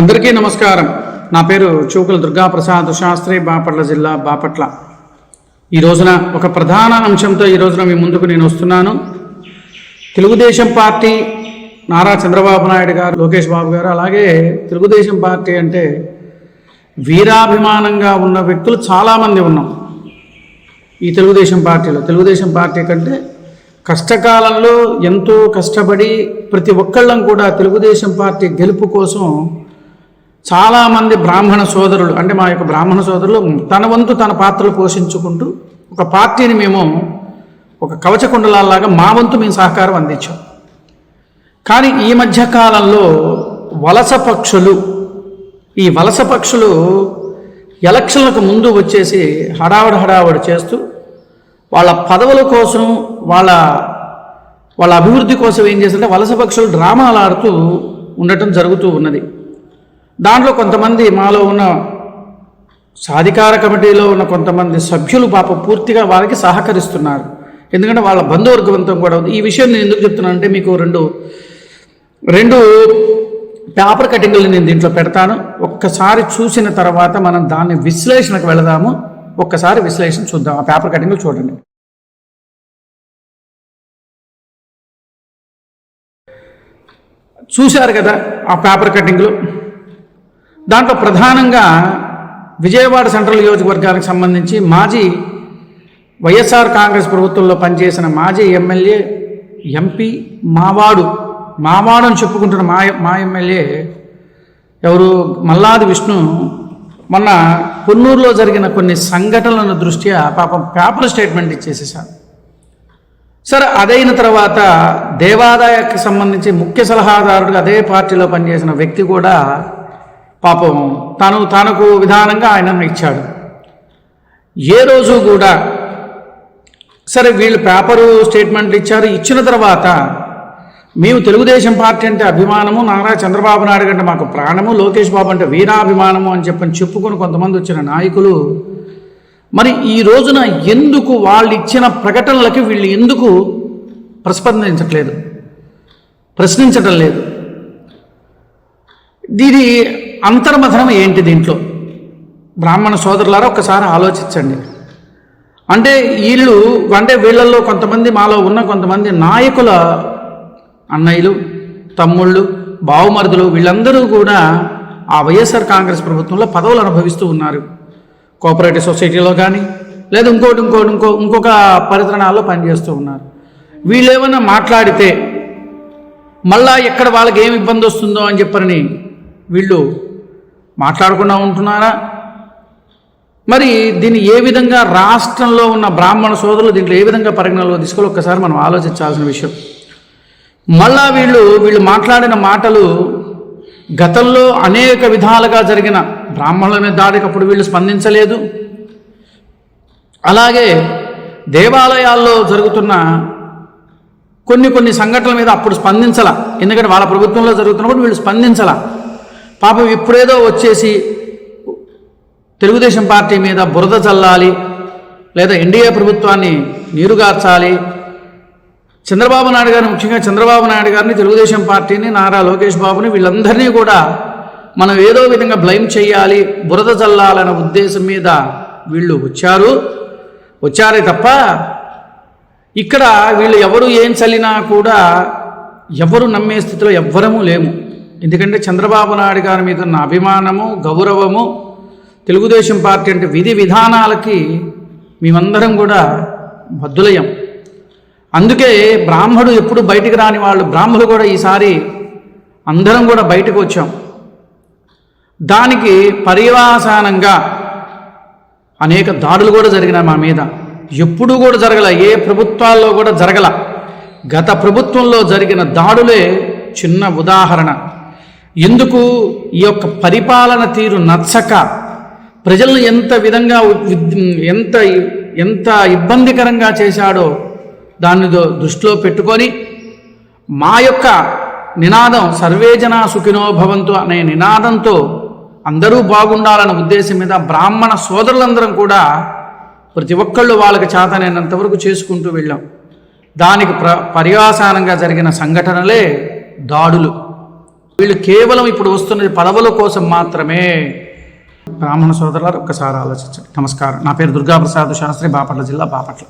అందరికీ నమస్కారం. నా పేరు చూకుల దుర్గాప్రసాద్ శాస్త్రి బాపట్ల జిల్లా బాపట్ల. ఈ రోజున ఒక ప్రధాన అంశంతో ఈ రోజున మీ ముందుకు నేను వస్తున్నాను. తెలుగుదేశం పార్టీ నారా చంద్రబాబు నాయుడు గారు లోకేష్ బాబు గారు అలాగే తెలుగుదేశం పార్టీ అంటే వీరాభిమానంగా ఉన్న వ్యక్తులు చాలామంది ఉన్నాం. ఈ తెలుగుదేశం పార్టీలో తెలుగుదేశం పార్టీ కంటే కష్టకాలంలో ఎంతో కష్టపడి ప్రతి ఒక్కళ్ళం కూడా తెలుగుదేశం పార్టీ గెలుపు కోసం చాలామంది బ్రాహ్మణ సోదరులు అంటే మా యొక్క బ్రాహ్మణ సోదరులు తన వంతు తన పాత్రలు పోషించుకుంటూ ఒక పార్టీని మేము ఒక కవచ కుండలాల్లాగా మా వంతు మేము సహకారం అందించాం. కానీ ఈ మధ్య కాలంలో వలస పక్షులు ఈ వలస పక్షులు ఎలక్షన్లకు ముందు వచ్చేసి హడావడి హడావడి చేస్తూ వాళ్ళ పదవుల కోసం వాళ్ళ వాళ్ళ అభివృద్ధి కోసం ఏం చేస్తుంటే వలస పక్షులు డ్రామాలు ఆడుతూ ఉండటం జరుగుతూ ఉన్నది. దాంట్లో కొంతమంది మాలో ఉన్న సాధికార కమిటీలో ఉన్న కొంతమంది సభ్యులు పాప పూర్తిగా వారికి సహకరిస్తున్నారు. ఎందుకంటే వాళ్ళ బంధువర్గవంతం కూడా ఉంది. ఈ విషయం నేను ఎందుకు చెప్తున్నానంటే మీకు రెండు రెండు పేపర్ కటింగ్లు నేను దీంట్లో పెడతాను. ఒక్కసారి చూసిన తర్వాత మనం దాన్ని విశ్లేషణకు వెళదాము. ఒక్కసారి విశ్లేషణ చూద్దాం. ఆ పేపర్ కటింగ్లు చూడండి. చూశారు కదా ఆ పేపర్ కటింగ్లు? దాంట్లో ప్రధానంగా విజయవాడ సెంట్రల్ నియోజకవర్గానికి సంబంధించి మాజీ వైఎస్ఆర్ కాంగ్రెస్ ప్రభుత్వంలో పనిచేసిన మాజీ ఎమ్మెల్యే ఎంపీ మావాడు మావాడు అని చెప్పుకుంటున్న మా మా ఎమ్మెల్యే ఎవరు? మల్లాది విష్ణు. మొన్న కొన్నూరులో జరిగిన కొన్ని సంఘటనల దృష్ట్యా పాపం పేపర్ స్టేట్మెంట్ ఇచ్చేసేసారు. సరే అదైన తర్వాత దేవాదాయకు సంబంధించి ముఖ్య సలహాదారుడు అదే పార్టీలో పనిచేసిన వ్యక్తి కూడా పాపం తను తనకు విధానంగా ఆయన ఇచ్చాడు. ఏ రోజు కూడా సరే వీళ్ళు పేపరు స్టేట్మెంట్లు ఇచ్చారు ఇచ్చిన తర్వాత మేము తెలుగుదేశం పార్టీ అంటే అభిమానము నారా చంద్రబాబు నాయుడు అంటే మాకు ప్రాణము లోకేష్ బాబు అంటే వీరాభిమానము అని చెప్పని చెప్పుకొని కొంతమంది వచ్చిన నాయకులు మరి ఈ రోజున ఎందుకు వాళ్ళు ఇచ్చిన ప్రకటనలకి వీళ్ళు ఎందుకు ప్రస్పందించట్లేదు ప్రశ్నించటం లేదు. దీని అంతర్మథనం ఏంటి దీంట్లో? బ్రాహ్మణ సోదరులారా ఒక్కసారి ఆలోచించండి. అంటే వీళ్ళు అంటే వీళ్ళల్లో కొంతమంది మాలో ఉన్న కొంతమంది నాయకుల అన్నయ్యలు తమ్ముళ్ళు బావుమరుదులు వీళ్ళందరూ కూడా ఆ వైఎస్ఆర్ కాంగ్రెస్ ప్రభుత్వంలో పదవులు అనుభవిస్తూ ఉన్నారు. కోఆపరేటివ్ సొసైటీలో కానీ లేదా ఇంకోటి ఇంకోటి ఇంకో ఇంకొక పరితరణాల్లో పనిచేస్తూ ఉన్నారు. వీళ్ళు ఏమైనా మాట్లాడితే మళ్ళా ఎక్కడ వాళ్ళకి ఏమి ఇబ్బంది వస్తుందో అని చెప్పని వీళ్ళు మాట్లాడకుండా ఉంటున్నారా? మరి దీన్ని ఏ విధంగా రాష్ట్రంలో ఉన్న బ్రాహ్మణ సోదరులు దీంట్లో ఏ విధంగా పరిగణలో తీసుకోవాలి ఒక్కసారి మనం ఆలోచించాల్సిన విషయం. మళ్ళా వీళ్ళు వీళ్ళు మాట్లాడిన మాటలు గతంలో అనేక విధాలుగా జరిగిన బ్రాహ్మణుల మీద వీళ్ళు స్పందించలేదు. అలాగే దేవాలయాల్లో జరుగుతున్న కొన్ని కొన్ని సంఘటనల మీద అప్పుడు స్పందించాల. ఎందుకంటే వాళ్ళ ప్రభుత్వంలో జరుగుతున్నప్పుడు వీళ్ళు స్పందించాల. పాపం ఇప్పుడేదో వచ్చేసి తెలుగుదేశం పార్టీ మీద బురద చల్లాలి లేదా ఎన్డీఏ ప్రభుత్వాన్ని నీరుగార్చాలి. చంద్రబాబు నాయుడు గారిని ముఖ్యంగా చంద్రబాబు నాయుడు గారిని తెలుగుదేశం పార్టీని నారా లోకేష్ బాబుని వీళ్ళందరినీ కూడా మనం ఏదో విధంగా బ్లైమ్ చేయాలి బురద చల్లాలనే ఉద్దేశం మీద వీళ్ళు వచ్చారు. వచ్చారే తప్ప ఇక్కడ వీళ్ళు ఎవరు ఏం చల్లినా కూడా ఎవరు నమ్మే స్థితిలో ఎవ్వరము లేము. ఎందుకంటే చంద్రబాబు నాయుడు గారి మీద ఉన్న అభిమానము గౌరవము తెలుగుదేశం పార్టీ అంటే విధి విధానాలకి మేమందరం కూడా బద్దులయ్యాం. అందుకే బ్రాహ్మడు ఎప్పుడు బయటికి రాని వాళ్ళు బ్రాహ్మడు కూడా ఈసారి అందరం కూడా బయటకు వచ్చాం. దానికి పర్యవసానంగా అనేక దాడులు కూడా జరిగినాయి మా మీద. ఎప్పుడూ కూడా జరగల ఏ ప్రభుత్వాల్లో కూడా జరగల. గత ప్రభుత్వంలో జరిగిన దాడులే చిన్న ఉదాహరణ. ఎందుకు ఈ యొక్క పరిపాలన తీరు నచ్చక ప్రజలను ఎంత విధంగా ఎంత ఎంత ఇబ్బందికరంగా చేశాడో దాన్ని దృష్టిలో పెట్టుకొని మా యొక్క నినాదం సర్వేజనా సుఖినో భవంతు అనే నినాదంతో అందరూ బాగుండాలన్న ఉద్దేశం మీద బ్రాహ్మణ సోదరులందరం కూడా ప్రతి ఒక్కళ్ళు వాళ్ళకి చేతనైనంత వరకు చేసుకుంటూ వెళ్ళాం. దానికి ప్ర పర్యాసానంగా జరిగిన సంఘటనలే దాడులు. వీళ్ళు కేవలం ఇప్పుడు వస్తున్నది పదవుల కోసం మాత్రమే. బ్రాహ్మణ సోదరులారు ఒక్కసారి ఆలోచించండి. నమస్కారం. నా పేరు దుర్గాప్రసాద్ శాస్త్రి బాపట్ల జిల్లా బాపట్ల.